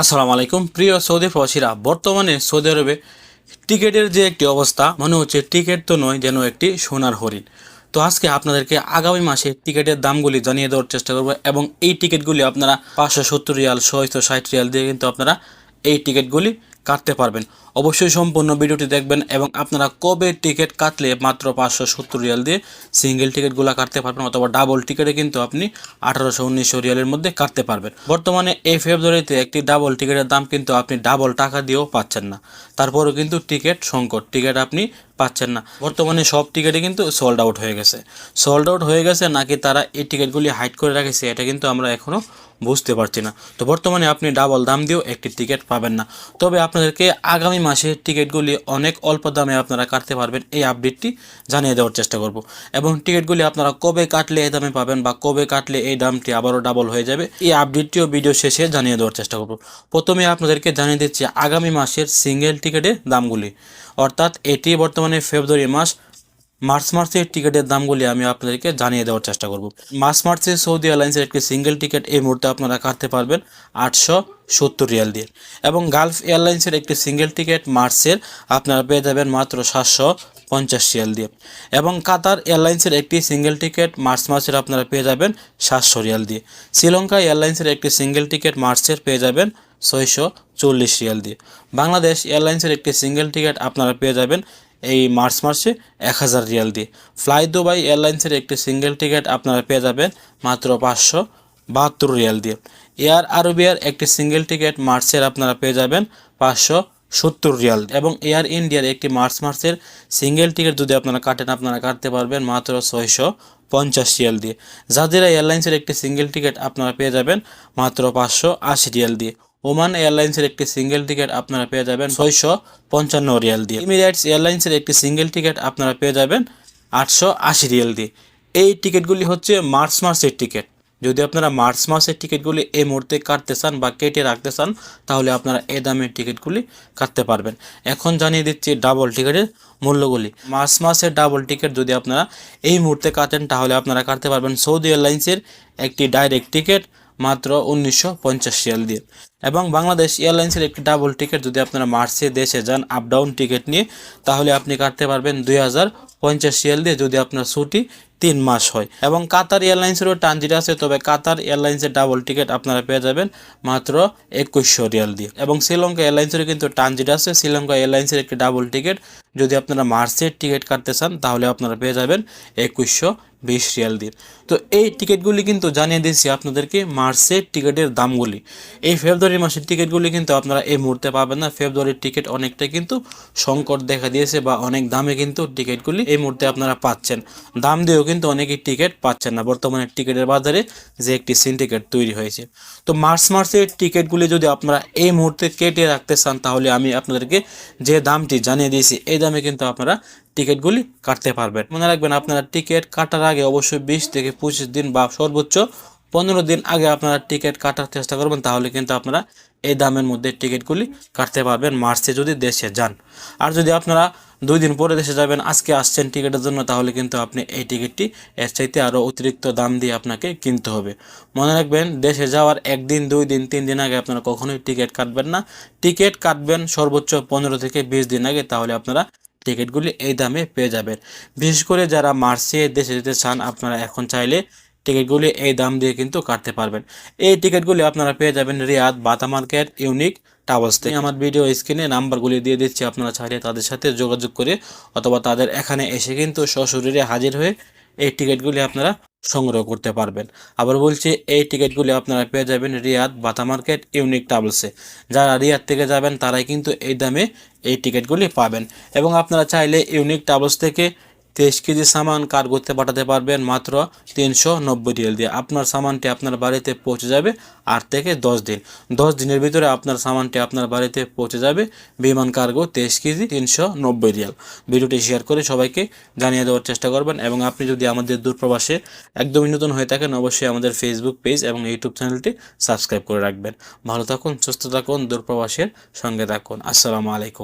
আসসালামু আলাইকুম। প্রিয় সৌদি প্রবাসীরা, বর্তমানে সৌদি আরবে টিকেটের যে একটি অবস্থা, মনে হচ্ছে টিকেট তো নয়, যেন একটি সোনার হরিণ। তো আজকে আপনাদেরকে আগামী মাসে টিকিটের দামগুলি জানিয়ে দেওয়ার চেষ্টা করব এবং এই টিকিটগুলি আপনারা পাঁচশো সত্তর রিয়াল, ছয়শো ষাট রিয়াল দিয়ে কিন্তু আপনারা এই টিকিটগুলি কাটতে পারবেন। অবশ্যই সম্পূর্ণ ভিডিওটি দেখবেন এবং আপনারা কবে টিকিট কাটলে মাত্র পাঁচশো সত্তর রিয়াল দিয়ে সিঙ্গেল টিকিটগুলো কাটতে পারবেন অথবা ডাবল টিকিটে কিন্তু আপনি আঠারোশো উনিশশো রিয়ালের মধ্যে কাটতে পারবেন। বর্তমানে এই ফেব্রুয়ারিতে একটি ডাবল টিকিটের দাম কিন্তু আপনি ডাবল টাকা দিয়েও পাচ্ছেন না। তারপরেও কিন্তু টিকিট সংকট। টিকিট আপনি পাচ্ছেন না। বর্তমানে সব টিকিটই কিন্তু সোল্ড আউট হয়ে গেছে। সোল্ড আউট হয়ে গেছে নাকি তারা এই টিকিটগুলি হাইড করে রাখেছে, এটা কিন্তু আমরা এখনও বুঝতে পারছি না। তো বর্তমানে আপনি ডাবল দাম দিয়েও একটি টিকিট পাবেন না। তবে আপনাদেরকে আগামী মাসে টিকিটগুলি অনেক অল্প দামে আপনারা কাটতে পারবেন, এই আপডেটটি জানিয়ে দেওয়ার চেষ্টা করব। এবং টিকিটগুলি আপনারা কবে কাটলে এই দামে পাবেন বা কবে কাটলে এই দামটি আবারও ডাবল হয়ে যাবে, এই আপডেটটিও ভিডিও শেষে জানিয়ে দেওয়ার চেষ্টা করব। প্রথমে আপনাদেরকে জানিয়ে দিচ্ছি আগামী মাসের সিঙ্গেল টিকিটের দামগুলি। অর্থাৎ এটি বর্তমানে ফেব্রুয়ারি মাস, মার্চ মার্চের টিকিটের দামগুলি আমি আপনাদেরকে জানিয়ে দেওয়ার চেষ্টা করব। মার্চ মার্চে সৌদি এয়ারলাইন্সের একটি সিঙ্গেল টিকিট এই মুহূর্তে আপনারা কাটতে পারবেন আটশো সত্তর রিয়াল দিয়ে। এবং গালফ এয়ারলাইন্সের একটি সিঙ্গেল টিকিট মার্চের আপনারা পেয়ে যাবেন মাত্র সাতশো পঞ্চাশ রিয়াল দিয়ে। এবং কাতার এয়ারলাইন্সের একটি সিঙ্গেল টিকিট মার্চ মাসের আপনারা পেয়ে যাবেন সাতশো রিয়াল দিয়ে। শ্রীলঙ্কা এয়ারলাইন্সের একটি সিঙ্গেল টিকিট মার্চের পেয়ে যাবেন ছয়শো চল্লিশ রিয়াল দিয়ে। বাংলাদেশ এয়ারলাইন্সের একটি সিঙ্গেল টিকিট আপনারা পেয়ে যাবেন এই মার্চ মাসে এক হাজার রিয়াল দিয়ে। ফ্লাই দুবাই এয়ারলাইন্সের একটি সিঙ্গেল টিকিট আপনারা পেয়ে যাবেন মাত্র পাঁচশো বাহাত্তর রিয়াল দিয়ে। এয়ার আরবিয়ার একটি সিঙ্গেল টিকিট মার্চের আপনারা পেয়ে যাবেন পাঁচশো সত্তর রিয়াল এবং এয়ার ইন্ডিয়ার একটি মার্চ মার্চের সিঙ্গেল টিকিট যদি আপনারা কাটেন, আপনারা কাটতে পারবেন মাত্র ছয়শো পঞ্চাশ রিয়াল দিয়ে। জাজিরা এয়ারলাইন্সের একটি সিঙ্গেল টিকিট আপনারা পেয়ে যাবেন মাত্র পাঁচশো আশি রিয়াল দিয়ে। ওমান এয়ারলাইন্সের একটি সিঙ্গেল টিকিট আপনারা পেয়ে যাবেন ছয়শো পঞ্চান্ন রিয়াল দিয়ে। ইমিরেটস এয়ারলাইন্সের একটি সিঙ্গেল টিকিট আপনারা পেয়ে যাবেন আটশো আশি রিয়াল দিয়ে। এই টিকিটগুলি হচ্ছে মার্চ মাসের টিকিট। যদি আপনারা মার্চ মাসের টিকিটগুলি এই মুহূর্তে কাটতে চান বা কেটে রাখতে চান, তাহলে আপনারা এই দামের টিকিটগুলি কাটতে পারবেন। এখন জানিয়ে দিচ্ছি ডাবল টিকিটের মূল্যগুলি। মার্চ মাসের ডাবল টিকিট যদি আপনারা এই মুহূর্তে কাটেন, তাহলে আপনারা কাটতে পারবেন সৌদি এয়ারলাইন্সের একটি ডাইরেক্ট টিকিট মাত্র উনিশশো পঞ্চাশ রিয়াল দিয়ে। এবং বাংলাদেশ এয়ারলাইন্সের একটি ডাবল টিকিট যদি আপনারা মার্চে দেশে যান আপ ডাউন টিকিট নিয়ে, তাহলে আপনি কাটতে পারবেন দুই হাজার পঞ্চাশ রিয়াল দিয়ে যদি আপনার ছুটি তিন মাস হয়। এবং কাতার এয়ারলাইন্সেরও ট্রানজিট আছে, তবে কাতার এয়ারলাইন্সের ডাবল টিকিট আপনারা পেয়ে যাবেন মাত্র একুশশো রিয়াল দিয়ে। এবং শ্রীলঙ্কা এয়ারলাইন্সেরও কিন্তু ট্রানজিট আছে, শ্রীলঙ্কা এয়ারলাইন্সের একটি ডাবল টিকিট যদি আপনারা মার্চের টিকিট কাটতে চান, তাহলে আপনারা পেয়ে যাবেন একুশশো বিশ রিয়াল দিয়ে তো এই টিকিটগুলি কিন্তু জানিয়ে দিয়েছি আপনাদেরকে মার্চের টিকিটের দামগুলি। এই ফেব্রুয়ারি মাসের টিকিটগুলি কিন্তু আপনারা এই মুহূর্তে পাবেন না। ফেব্রুয়ারির টিকিট অনেকটা কিন্তু সংকট দেখা দিয়েছে বা অনেক দামে কিন্তু টিকিটগুলি এই মুহূর্তে আপনারা পাচ্ছেন। দাম দিয়েও কিন্তু অনেকেই টিকিট পাচ্ছেন না। বর্তমানে টিকিটের বাজারে যে একটি সিন্ডিকেট তৈরি হয়েছে। তো মার্চ মাসের টিকিটগুলি যদি আপনারা এই মুহূর্তে কেটে রাখতে চান, তাহলে আমি আপনাদেরকে যে দামটি জানিয়ে দিয়েছি, এই দামে কিন্তু আপনারা টিকিটগুলি কাটতে পারবেন। মনে রাখবেন আপনারা টিকিট কাটার আগে অবশ্যই বিশ থেকে পঁচিশ দিন বা সর্বোচ্চ পনেরো দিন আগে আপনারা টিকিট কাটার চেষ্টা করবেন, তাহলে কিন্তু আপনারা এই দামের মধ্যে টিকিটগুলি কাটতে পারবেন মার্চে যদি দেশে যান। আর যদি আপনারা দুই দিন পরে দেশে যাবেন, আজকে আসছেন টিকিটের জন্য, তাহলে কিন্তু আপনি এই টিকিটটি এর চাইতে আরও অতিরিক্ত দাম দিয়ে আপনাকে কিনতে হবে। মনে রাখবেন, দেশে যাওয়ার একদিন, দুই দিন, তিন দিন আগে আপনারা কখনোই টিকিট কাটবেন না। টিকিট কাটবেন সর্বোচ্চ পনেরো থেকে বিশ দিন আগে, তাহলে আপনারা টিকিটগুলি এই দামে পেয়ে যাবেন। বিশেষ করে যারা মার্চে দেশে যেতে চান, আপনারা এখন চাইলে টিকিটগুলি এই দাম দিয়ে কিন্তু কাটতে পারবেন। এই টিকিটগুলি আপনারা পেয়ে যাবেন রিয়াদ বাতা মার্কেট, ইউনিক টাওয়ার্স থেকে। আমার ভিডিও স্ক্রিনে নাম্বারগুলি দিয়ে দিচ্ছি, আপনারা চাইলে তাদের সাথে যোগাযোগ করে অথবা তাদের এখানে এসে কিন্তু সশরীরে হাজির হয়ে এই টিকিটগুলি আপনারা সংগ্রহ করতে পারবেন। আবার বলছি, এই টিকিটগুলি আপনারা পেয়ে যাবেন রিয়াদ বাতা মার্কেট, ইউনিক ট্রাভেলসে যারা রিয়াদ থেকে যাবেন, তারাই কিন্তু এই দামে এই টিকিটগুলি পাবেন। এবং আপনারা চাইলে ইউনিক ট্রাভেলস থেকে তেইশ কেজি সামান কার্গোতে পাঠাতে পারবেন মাত্র তিনশো নব্বই রিয়াল দিয়ে। আপনার সামানটি আপনার বাড়িতে পৌঁছে যাবে আট থেকে দশ দিন। দশ দিনের ভিতরে আপনার সামানটি আপনার বাড়িতে পৌঁছে যাবে বিমান কার্গো তেইশ কেজি তিনশো নব্বই রিয়াল। ভিডিওটি শেয়ার করে সবাইকে জানিয়ে দেওয়ার চেষ্টা করবেন এবং আপনি যদি আমাদের দূরপ্রবাসে একদমই নতুন হয়ে থাকেন, অবশ্যই আমাদের ফেসবুক পেজ এবং ইউটিউব চ্যানেলটি সাবস্ক্রাইব করে রাখবেন। ভালো থাকুন, সুস্থ থাকুন, দূরপ্রবাসের সঙ্গে থাকুন। আসসালামু আলাইকুম।